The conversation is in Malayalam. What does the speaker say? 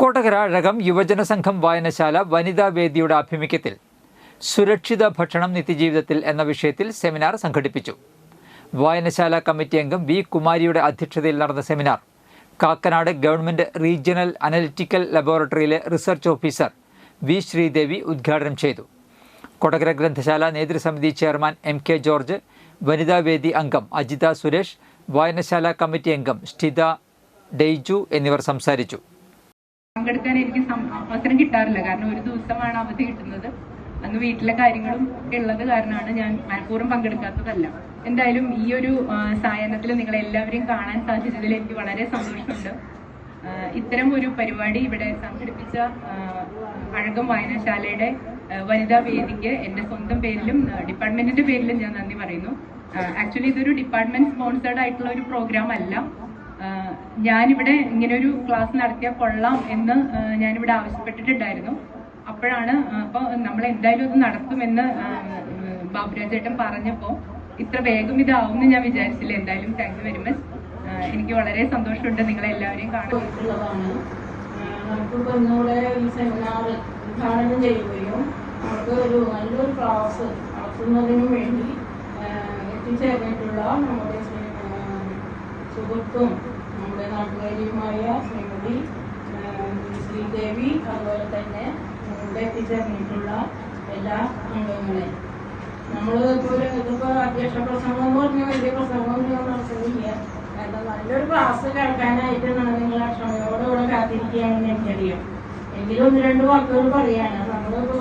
കൊടകര അഴകം യുവജന സംഘം വായനശാല വനിതാ വേദിയുടെ ആഭിമുഖ്യത്തിൽ സുരക്ഷിത ഭക്ഷണം നിത്യജീവിതത്തിൽ എന്ന വിഷയത്തിൽ സെമിനാർ സംഘടിപ്പിച്ചു. വായനശാല കമ്മിറ്റി അംഗം വി കുമാരിയുടെ അധ്യക്ഷതയിൽ നടന്ന seminar Kakkanad government regional analytical ലബോറട്ടറിയിലെ research officer V Sreedevi ഉദ്ഘാടനം ചെയ്തു. കൊടകര ഗ്രന്ഥശാല നേതൃസമിതി ചെയർമാൻ എം കെ ജോർജ് വനിതാ വേദി അംഗം അജിത സുരേഷ് വായനശാല കമ്മിറ്റി അംഗം സ്ഥിത ഡെയ്ജു എന്നിവർ സംസാരിച്ചു. പങ്കെടുക്കാൻ എനിക്ക് അവസരം കിട്ടാറില്ല. കാരണം ഒരു ദിവസമാണ് അവധി കിട്ടുന്നത്. അന്ന് വീട്ടിലെ കാര്യങ്ങളും ഒക്കെ ഉള്ളത് കാരണമാണ് ഞാൻ മനഃപൂർവം പങ്കെടുക്കാത്തതല്ല. എന്തായാലും ഈ ഒരു സായാഹ്നത്തിൽ നിങ്ങളെ എല്ലാവരെയും കാണാൻ സാധിച്ചതിൽ എനിക്ക് വളരെ സന്തോഷമുണ്ട്. ഇത്തരം ഒരു പരിപാടി ഇവിടെ സംഘടിപ്പിച്ച അഴകം വായനശാലയുടെ വനിതാ വേദിക്ക് എന്റെ സ്വന്തം പേരിലും ഡിപ്പാർട്ട്മെന്റിന്റെ പേരിലും ഞാൻ നന്ദി പറയുന്നു. ആക്ച്വലി ഇതൊരു ഡിപ്പാർട്ട്മെന്റ് സ്പോൺസേർഡ് ആയിട്ടുള്ള ഒരു പ്രോഗ്രാം അല്ല. ഞാനിവിടെ ഇങ്ങനൊരു ക്ലാസ് നടത്തിയാൽ കൊള്ളാം എന്ന് ഞാനിവിടെ ആവശ്യപ്പെട്ടിട്ടുണ്ടായിരുന്നു. അപ്പോഴാണ് അപ്പോൾ നമ്മൾ എന്തായാലും ഇത് നടത്തുമെന്ന് ബാബുരാജേട്ടൻ പറഞ്ഞപ്പോൾ ഇത്ര വേഗം ഇതാവുമെന്ന് ഞാൻ വിചാരിച്ചില്ല. എന്തായാലും താങ്ക് യു വെരി മച്ച് എനിക്ക് വളരെ സന്തോഷമുണ്ട് നിങ്ങളെ എല്ലാവരെയും കാണുമ്പോൾ നമുക്കിപ്പോൾ ഇന്നിവിടെ ഈ സെമിനാർ ഉദ്ഘാടനം ചെയ്യുകയും നമുക്ക് ഒരു നല്ലൊരു ക്ലാസ് നടത്തുന്നതിനും വേണ്ടി സുഹൃത്തും നമ്മുടെ നാട്ടുകാരിയുമായ ശ്രീമതി ശ്രീദേവി അതുപോലെ തന്നെ ഇവിടെ എത്തിച്ചേർന്നിട്ടുള്ള എല്ലാ അംഗങ്ങളെ. നമ്മൾ ഇപ്പോൾ ഇതിപ്പോൾ അധ്യക്ഷ പ്രസംഗം എന്ന് പറഞ്ഞ വലിയ പ്രസംഗമൊന്നും നടത്തുന്നില്ല കാരണം നല്ലൊരു ക്ലാസ് കേൾക്കാനായിട്ട് നിങ്ങൾ ക്ഷമയോടെ ഇവിടെ കാത്തിരിക്കുകയാണെന്ന് എനിക്കറിയാം. എങ്കിലും ഒന്ന് രണ്ട് വാക്കുകൾ പറയാണ്. നമ്മളിപ്പോൾ